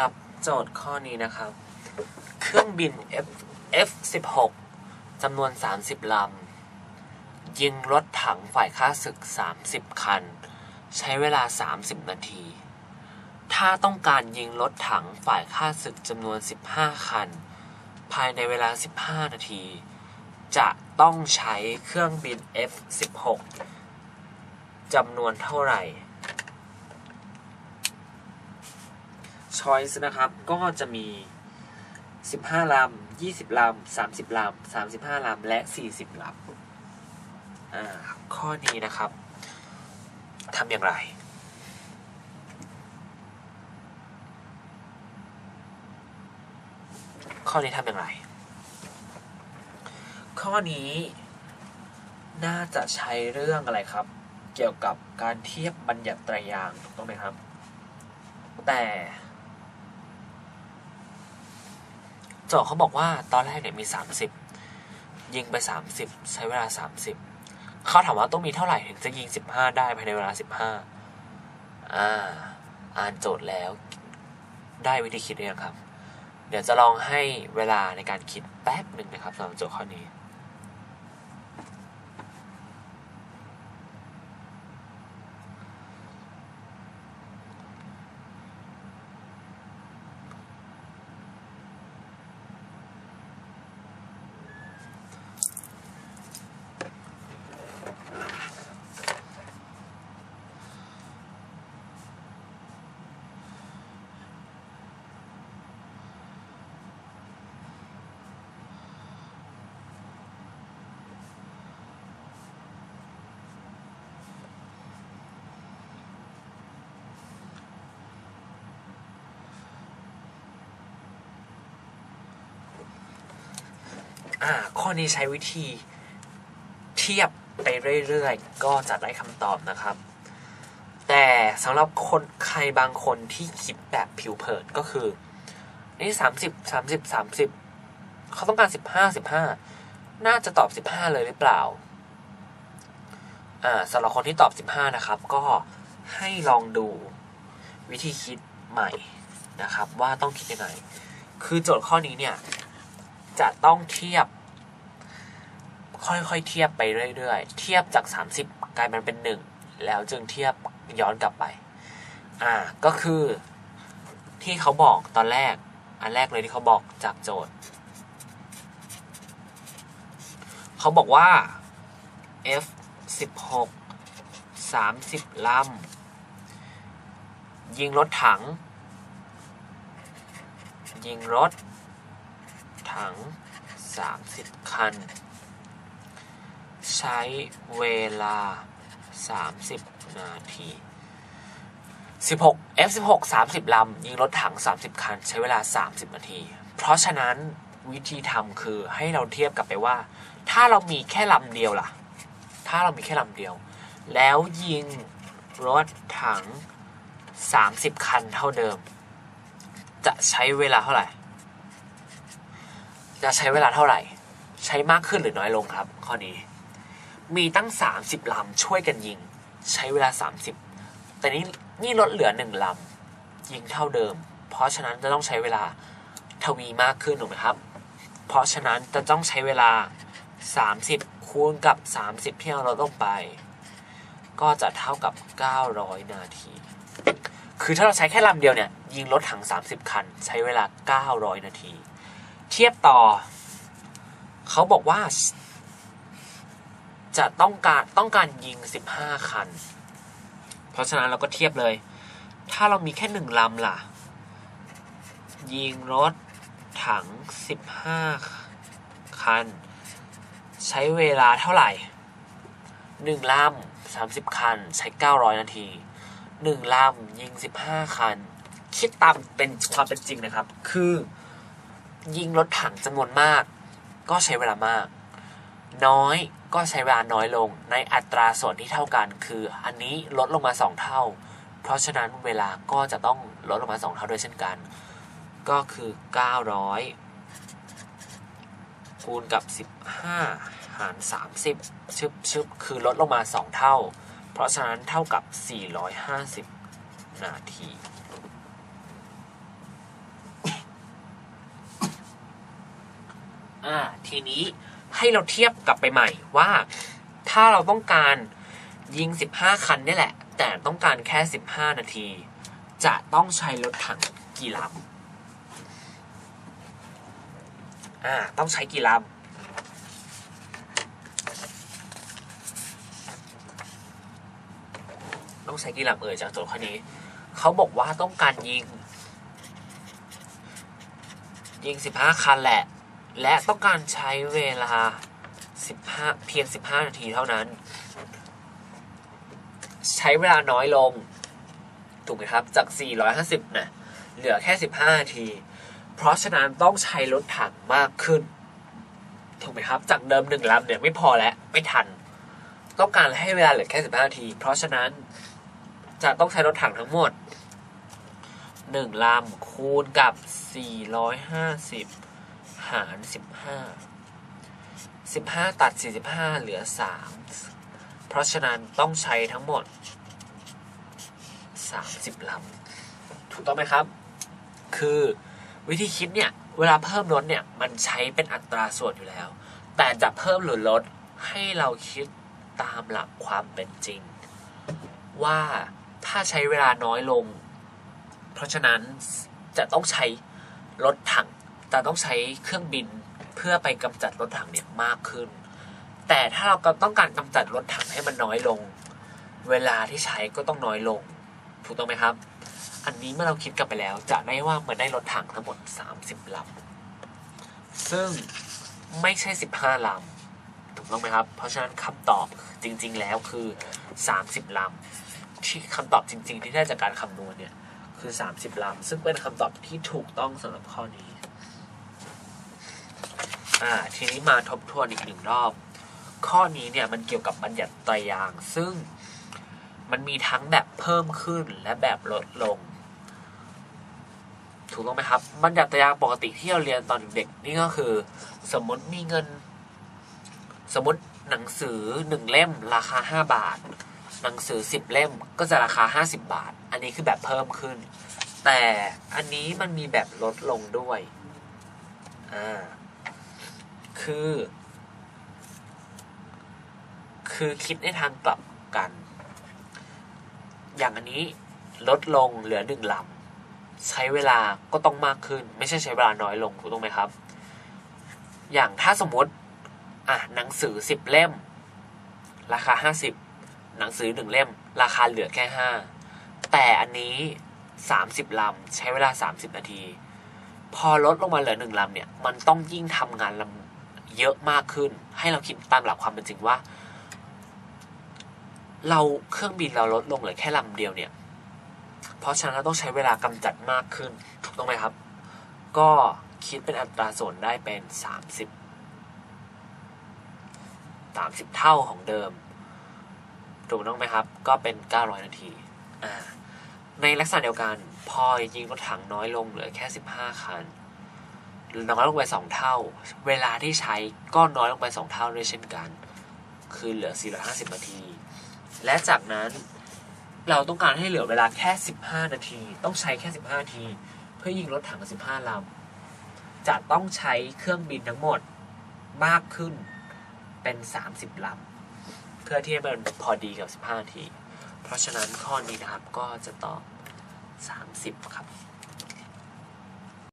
ครับ โจทย์ข้อนี้นะครับ เครื่องบิน F F16 จำนวน 30 ลำ ยิงรถถังฝ่ายค่าศึก 30 คัน ใช้เวลา 30 นาที ถ้าต้องการยิงรถถังฝ่ายค่าศึกจำนวน 15 คัน ภายในเวลา 15 นาที จะต้องใช้เครื่องบิน F16 จำนวนเท่าไหร่ Choice นะครับ ก็จะมี 15 ลำ 20 ลำ 30 ลำ 35 ลำ และ 40 ลำข้อนี้นะครับทำอย่างไรข้อนี้ทำอย่างไร ข้อนี้น่าจะใช้เรื่องอะไรครับ เกี่ยวกับการเทียบบัญญัติตรายางถูกต้องไหมครับ แต่ โจทย์เขาบอกว่าตอนแรกเนี่ยมี 30 ยิงไป 30 ใช้เวลา 30 เขาถามว่าต้องมีเท่าไหร่ถึงจะยิง 15 ได้ภายในเวลา 15 อ่า อ่านโจทย์แล้วได้วิธีคิดเอยังครับ เดี๋ยวจะลองให้เวลาในการคิดแป๊บหนึ่งนะครับสำหรับโจทย์ข้อนี้ อ่า ข้อนี้ใช้วิธีเทียบไปเรื่อยๆ ก็จะได้คำตอบนะครับ แต่สำหรับคนใครบางคนที่คิดแบบผิวเผินก็คือ นี่สามสิบสามสิบสามสิบเขาต้องการสิบห้าสิบห้าน่าจะตอบสิบห้าเลยหรือเปล่า อ่าสำหรับคนที่ตอบสิบห้านะครับ ก็ให้ลองดูวิธีคิดใหม่นะครับ ว่าต้องคิดยังไง คือโจทย์ข้อนี้เนี่ย จะต้องเทียบ ค่อยๆเทียบไปเรื่อยๆ เทียบจาก 30 กลายมันเป็น 1 แล้วจึงเทียบย้อนกลับไป อ่า ก็คือที่เขาบอกตอนแรก อันแรกเลยที่เขาบอกจากโจทย์ เขาบอกว่า f 16 30 ลำ ยิงรถถัง ยิงรถ ถัง 30 คัน ใช้เวลา 30 นาที 16 F16 30 ลำ ยิงรถถัง 30 คัน ใช้เวลา 30 นาที เพราะฉะนั้นวิธีทำคือให้เราเทียบกลับไปว่า ถ้าเรามีแค่ลำเดียวล่ะ ถ้าเรามีแค่ลำเดียว แล้วยิงรถถัง 30 คันเท่าเดิม จะใช้เวลาเท่าไหร่ จะใช้เวลาเท่าไหร่ ใช้มากขึ้นหรือน้อยลงครับ ข้อนี้ มีตั้ง 30ลำช่วยกันยิง ใช้เวลา 30 แต่นี่นี่ลดเหลือหนึ่งลำยิงเท่าเดิม เพราะฉะนั้นจะต้องใช้เวลาทวีมากขึ้นถูกไหมครับ เพราะฉะนั้นจะต้องใช้เวลา 30 คูณกับ 30ที่เราลดลงไป ก็จะเท่ากับ 900 นาที คือถ้าเราใช้แค่ลำเดียวเนี่ยยิงรถถัง 30 คัน ใช้เวลา 900 นาที เทียบต่อ เขาบอกว่า จะต้องการต้องการยิง 15 คัน เพราะฉะนั้นเราก็เทียบเลย ถ้าเรามีแค่หนึ่งลำล่ะ ยิงรถถัง 15 คัน ใช้เวลาเท่าไหร่หนึ่งลำ30คัน ใช้900นาทีหนึ่งลำยิง15คัน คิดตามเป็นความเป็นจริงนะครับ คือ ยิงรถถังจำนวนมาก ก็ใช้เวลามาก น้อยก็ใช้เวลาน้อยลงในอัตราส่วนที่เท่ากัน คืออันนี้ลดลงมา 2 เท่า เพราะฉะนั้นเวลาก็จะต้องลดลงมา 2 เท่าด้วยเช่นกัน ก็คือ 900 คูณกับ 15 หาร 30 ชึบชึบคือลดลงมา 2 เท่า เพราะฉะนั้นเท่ากับ 450 นาที อ่าทีนี้ให้เราเทียบกลับไปใหม่ว่า ถ้าเราต้องการยิง 15 คันนี่แหละ แต่ต้องการแค่ 15 นาที จะต้องใช้รถถังกี่ลำอ่าต้องใช้กี่ลำต้องใช้กี่ลำเอ่ยจากโจทย์ข้อนี้ เขาบอกว่าต้องการยิง ยิง 15 คันแหละ และต้องการใช้เวลา 15 เพียง 15 นาทีเท่านั้น ใช้เวลาน้อยลง ถูกไหมครับ จาก 450นะเหลือแค่ 15 นาที เพราะฉะนั้นต้องใช้รถถังมากขึ้น ถูกไหมครับ จากเดิมหนึ่งลำเนี่ยไม่พอแล้ว ไม่ทัน ต้องการให้เวลาเหลือแค่ 15 นาที เพราะฉะนั้นจะต้องใช้รถถังทั้งหมด 1ลำคูณกับ 450 หาร15 15ตัด45เหลือ3เพราะฉะนั้นต้องใช้ทั้งหมด30ลำถูกต้องไหมครับ คือวิธีคิดเนี่ย เวลาเพิ่มลดเนี่ย มันใช้เป็นอัตราส่วนอยู่แล้ว แต่จะเพิ่มหรือลดให้เราคิดตามหลักความเป็นจริง ว่าถ้าใช้เวลาน้อยลง เพราะฉะนั้นจะต้องใช้รถถัง แต่ต้องใช้เครื่องบินเพื่อไปกำจัดรถถังเนี่ยมากขึ้น แต่ถ้าเราต้องการกำจัดรถถังให้มันน้อยลง เวลาที่ใช้ก็ต้องน้อยลง ถูกต้องไหมครับ อันนี้เมื่อเราคิดกลับไปแล้ว จะได้ว่ามันได้รถถังทั้งหมด 30ลำซึ่งไม่ใช่ 15ลำถูกต้องไหมครับ เพราะฉะนั้นคำตอบจริง ๆ แล้วคือ 30ลำที่คำตอบจริง ๆ ที่ได้จากการคำนวณเนี่ยคือ 30ลำซึ่งเป็นคำตอบที่ถูกต้องสำหรับข้อนี้ อ่าทีนี้มาทบทวนอีกหนึ่งรอบ ข้อนี้เนี่ยมันเกี่ยวกับบัญญัติไตรยาง ซึ่งมันมีทั้งแบบเพิ่มขึ้นและแบบลดลง ถูกต้องไหมครับ บัญญัติไตรยางปกติที่เราเรียนตอนเด็กนี่ก็คือ สมมติมีเงิน สมมติหนังสือหนึ่งเล่มราคาห้าบาท หนังสือสิบเล่มก็จะราคาห้าสิบบาท อันนี้คือแบบเพิ่มขึ้น แต่อันนี้มันมีแบบลดลงด้วยอ่า คือ คือคิดในทางกลับกัน อย่างอันนี้ลดลงเหลือหนึ่งลำใช้เวลาก็ต้องมากขึ้น ไม่ใช่ใช้เวลาน้อยลงถูกต้องไหมครับ อย่างถ้าสมมติอะหนังสือสิบเล่ม ราคาห้าสิบหนังสือหนึ่งเล่ม ราคาเหลือแค่ห้าแต่อันนี้สามสิบลำใช้เวลาสามสิบนาที พอลดลงมาเหลือหนึ่งลำเนี่ย มันต้องยิ่งทำงานลำ เยอะมากขึ้น ให้เราคิดตามหลักความเป็นจริงว่า เราเครื่องบินเราลดลงเหลือแค่ลำเดียวเนี่ย เพราะฉะนั้นเราต้องใช้เวลากำจัดมากขึ้นถูกต้องไหมครับ ก็คิดเป็นอัตราส่วนได้เป็นสามสิบสามสิบเท่าของเดิมถูกต้องไหมครับ ก็เป็นเก้าร้อยนาทีในลักษณะเดียวกัน พอยิงรถถังน้อยลงเหลือแค่สิบห้าคัน น้อยลงไปสองเท่า เวลาที่ใช้ก็น้อยลงไปสองเท่าด้วยเช่นกัน คือเหลือ 450 นาที และจากนั้นเราต้องการให้เหลือเวลาแค่ 15 นาที ต้องใช้แค่ 15 นาที เพื่อยิงรถถัง 15 ลำ จะต้องใช้เครื่องบินทั้งหมดมากขึ้นเป็น 30 ลำ เพื่อที่ให้มันพอดีกับ 15 นาที เพราะฉะนั้นข้อนี้นะครับก็จะตอบ 30 ครับ